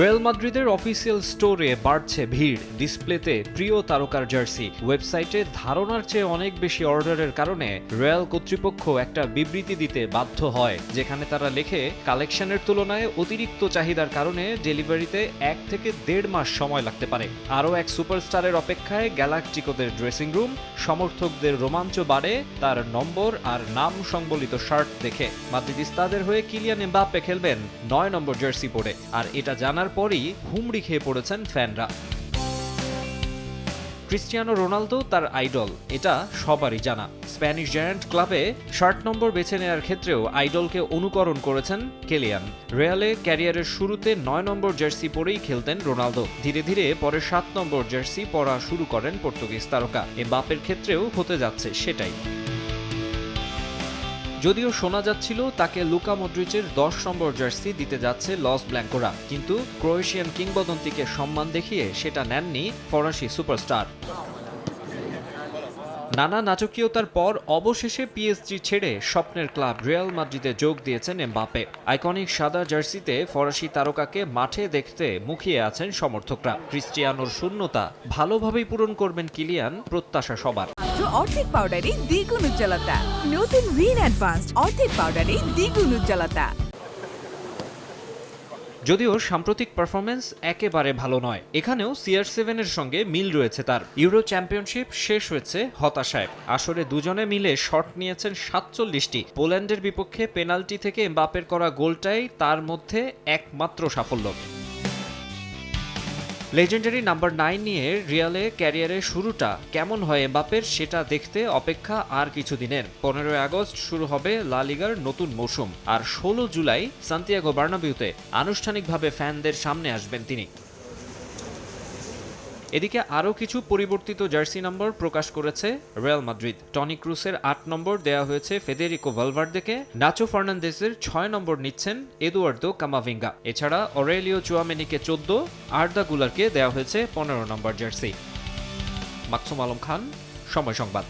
Real মাদ্রিদের official স্টোরে বাড়ছে ভিড়, ডিসপ্লেতে প্রিয় তারকার জার্সি। ওয়েবসাইটে ধারণার চেয়ে অনেক বেশি অর্ডারের কারণে রিয়াল কর্তৃপক্ষ একটা বিবৃতি দিতে বাধ্য হয়, যেখানে তারা লেখে, কালেকশনের তুলনায় অতিরিক্ত চাহিদার কারণে ডেলিভারিতে এক থেকে দেড় মাস সময় লাগতে পারে। আরও এক সুপারস্টারের অপেক্ষায় গ্যালাকটিকোদের ড্রেসিং রুম, সমর্থকদের রোমাঞ্চ বাড়ে, তার নম্বর আর নাম সংবলিত শার্ট দেখে। মাদ্রিদিস্তাদের হয়ে কিলিয়ান এমবাপ্পে খেলবেন নয় নম্বর জার্সি পরে, আর এটা জানার পরই হুমড়ি খেয়ে পড়েছেন ফ্যানরা। ক্রিস্টিয়ানো রোনালদো তার আইডল, এটা সবারই জানা। স্প্যানিশ জায়ান্ট ক্লাবে শার্ট নম্বর বেছে নেওয়ার ক্ষেত্রেও আইডলকে অনুকরণ করেছেন কেলিয়ান। রিয়ালে ক্যারিয়ারের শুরুতে নয় নম্বর জার্সি পরেই খেলতেন রোনালদো। ধীরে ধীরে পরে সাত নম্বর জার্সি পরা শুরু করেন পর্তুগিজ তারকা। এ বাপের ক্ষেত্রেও হতে যাচ্ছে সেটাই। যদিও শোনা যাচ্ছিল তাকে লুকা মডরিচের দশ নম্বর জার্সি দিতে যাচ্ছে লস ব্ল্যাঙ্কোরা, কিন্তু ক্রোয়েশিয়ান কিংবদন্তিকে সম্মান দেখিয়ে সেটা নেননি ফরাসি সুপারস্টার। নানা নাটকীয়তার পর অবশেষে পিএসজি ছেড়ে স্বপ্নের ক্লাব রিয়াল মাদ্রিদে যোগ দিয়েছেন এমবাপে আইকনিক সাদা জার্সিতে ফরাসি তারকাকে মাঠে দেখতে মুখিয়ে আছেন সমর্থকরা। ক্রিস্টিয়ানোর শূন্যতা ভালোভাবেই পূরণ করবেন কিলিয়ান প্রত্যাশা সবার। অর্ধেক পাউডারে দ্বিগুণ উজ্জ্বলতা। নতুন রিন অ্যাডভান্সড অর্ধেক পাউডারে দ্বিগুণ উজ্জ্বলতা। যদিও সাম্প্রতিক পারফরমেন্স একেবারে ভালো নয়, এখানেও সিআর সেভেনের সঙ্গে মিল রয়েছে তার। ইউরো চ্যাম্পিয়নশিপ শেষ হয়েছে হতাশায়। আসরে দুজনে মিলে শট নিয়েছেন সাতচল্লিশটি। পোল্যান্ডের বিপক্ষে পেনাল্টি থেকে বাপের করা গোলটাই তার মধ্যে একমাত্র সাফল্য। লেজেন্ডারি নাম্বার নাইন নিয়ে রিয়ালে ক্যারিয়ারের শুরুটা কেমন হয় এমবাপের সেটা দেখতে অপেক্ষা আর কিছু দিনের পনেরোই আগস্ট শুরু হবে লা লিগার নতুন মৌসুম। আর ষোলো জুলাই সান্তিয়াগো বার্নাবিউতে আনুষ্ঠানিকভাবে ফ্যানদের সামনে আসবেন তিনি। এদিকে আরও কিছু পরিবর্তিত জার্সি নম্বর প্রকাশ করেছে রিয়াল মাদ্রিদ। টনি ক্রুসের আট নম্বর দেয়া হয়েছে ফেদেরিকো ভালভার্দেকে। নাচো ফার্নান্দেসের ছয় নম্বর নিচ্ছেন এদুয়ার্দো কামাভিঙ্গা। এছাড়া অরেলিও চুয়ামেনিকে চোদ্দ, আর্দা গুলারকে দেওয়া হয়েছে পনেরো নম্বর জার্সি। মাকসুম আলম খান, সময় সংবাদ।